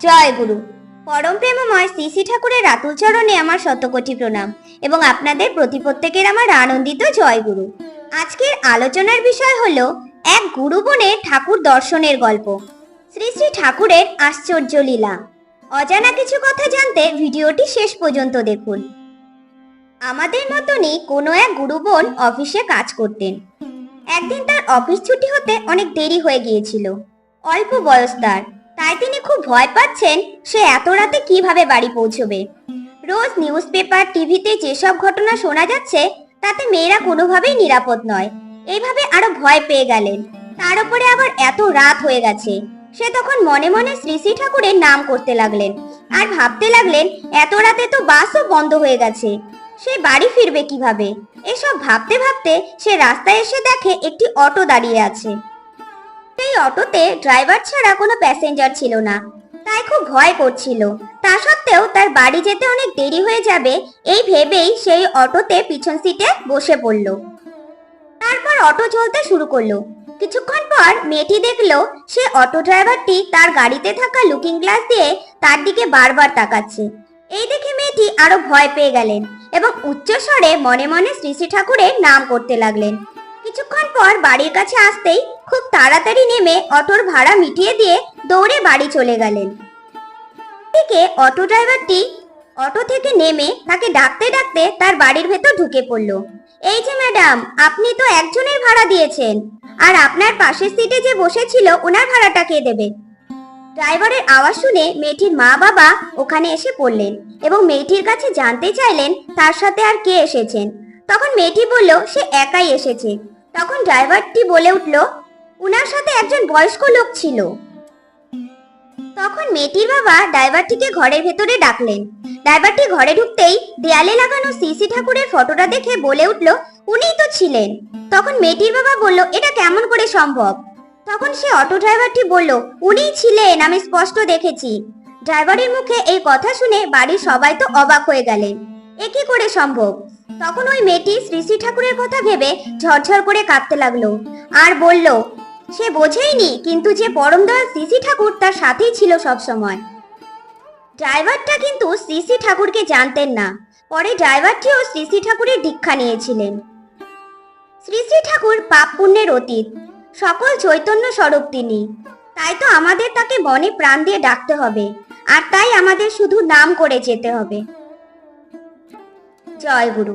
জয় গুরু। পরম প্রেমময় শ্রী শ্রী ঠাকুরের রাতুল চরণে আমার শতকোটি প্রণাম এবং আপনাদের প্রতি প্রত্যেকের আমার আনন্দিত জয় গুরু। আজকের আলোচনার বিষয় হল এক গুরু বোনের ঠাকুর দর্শনের গল্প। শ্রী শ্রী ঠাকুরের আশ্চর্য লীলা। অজানা কিছু কথা জানতে ভিডিওটি শেষ পর্যন্ত দেখুন। আমাদের মতনই কোনো এক গুরু বোন অফিসে কাজ করতেন। একদিন তার অফিস ছুটি হতে অনেক দেরি হয়ে গিয়েছিল। অল্প বয়স তার। তাই তিনি খুব ভয় পাচ্ছেন সে এত রাতে কীভাবে বাড়ি পৌঁছবে। রোজ নিউজ পেপার টিভিতে যেসব ঘটনা শোনা যাচ্ছে, তাতে মেয়েরা কোনোভাবেই নিরাপদ নয়। এইভাবে আরও ভয় পেয়ে গেলেন। তার উপরে আবার এত রাত হয়ে গেছে। সে তখন মনে মনে শ্রী শ্রী ঠাকুরের নাম করতে লাগলেন। আর ভাবতে লাগলেন, এত রাতে তো বাসও বন্ধ হয়ে গেছে। সে বাড়ি ফিরবে কীভাবে? এসব ভাবতে ভাবতে সে রাস্তায় এসে দেখে একটি অটো দাঁড়িয়ে আছে। সেই অটোতে ড্রাইভার ছাড়া কোনো প্যাসেঞ্জার ছিল না। তাই খুব ভয় করছিল। তা সত্ত্বেও তার বাড়ি যেতে অনেক দেরি হয়ে যাবে, এই ভেবেই সেই অটোতে পিছন সিটে বসে পড়ল। তারপর অটো চলতে শুরু করল। কিছুক্ষণ পর মেয়েটি দেখল, সে অটো ড্রাইভারটি তার গাড়িতে থাকা লুকিং গ্লাস দিয়ে তার দিকে বারবার তাকাচ্ছে। এই দেখে মেয়েটি আরও ভয় পেয়ে গেলেন এবং উচ্চস্বরে মনে মনে শ্রী শ্রী ঠাকুরের নাম করতে লাগলেন। কিছুক্ষণ পর বাড়ির কাছে আসতেই খুব তাড়াতাড়ি নেমে অটোর ভাড়া মিটিয়ে দিয়ে দৌড়ে বাড়ি চলে গেলেন। থেকে অটো ড্রাইভারটি অটো থেকে নেমে তাকে ডাকতে ডাকতে তার বাড়ির ভেতর ঢুকে পড়ল। এই যে ম্যাডাম, আপনি তো একজনের ভাড়া দিয়েছেন। আর আপনার পাশের সিটে যে বসেছিল, ওনার ভাড়াটা কে দেবে? ড্রাইভারের আওয়াজ শুনে মেয়েটির মা বাবা ওখানে এসে পড়লেন এবং মেয়েটির কাছে জানতে চাইলেন তার সাথে আর কে এসেছেন। তখন মেয়েটি বলল, সে একাই এসেছে। তখন ড্রাইভারটি বলে উঠল, উনার সাথে একজন বয়স্ক লোক ছিল। তখন মেয়েটির বাবা ড্রাইভারটিকে ঘরের ভেতরে ডাকলেন। ড্রাইভারটি ঘরে ঢুকতেই দেয়ালে লাগানো সিসি ঠাকুরের ফটোটা দেখে বলে উঠল, উনিই তো ছিলেন। তখন মেয়েটির বাবা বলল, এটা কেমন করে সম্ভব? তখন সে অটো ড্রাইভারটি বলল, উনিই ছিলেন, আমি স্পষ্ট দেখেছি। ড্রাইভারের মুখে এই কথা শুনে বাড়ির সবাই তো অবাক হয়ে গেলেন। এ কি করে সম্ভব? তখন ওই মেয়েটি শ্রী শ্রী ঠাকুরের কথা ভেবে ঝরঝর করে কাঁদতে লাগল আর বলল, সে বোঝেইনি কিন্তু যে পরম দয়াল শ্রী ঠাকুর তার সাথেই ছিল সব সময় ড্রাইভারটা কিন্তু শ্রী ঠাকুরকে জানতেন না। পরে ড্রাইভারটিও শ্রী ঠাকুরের দীক্ষা নিয়েছিলেন। শ্রী শ্রী ঠাকুর পাপ পুণ্যের অতীত। সকল চৈতন্য স্বরূপ তিনি। তাই তো আমাদের তাকে মনে প্রাণ দিয়ে ডাকতে হবে। আর তাই আমাদের শুধু নাম করে যেতে হবে। জয় গুরু।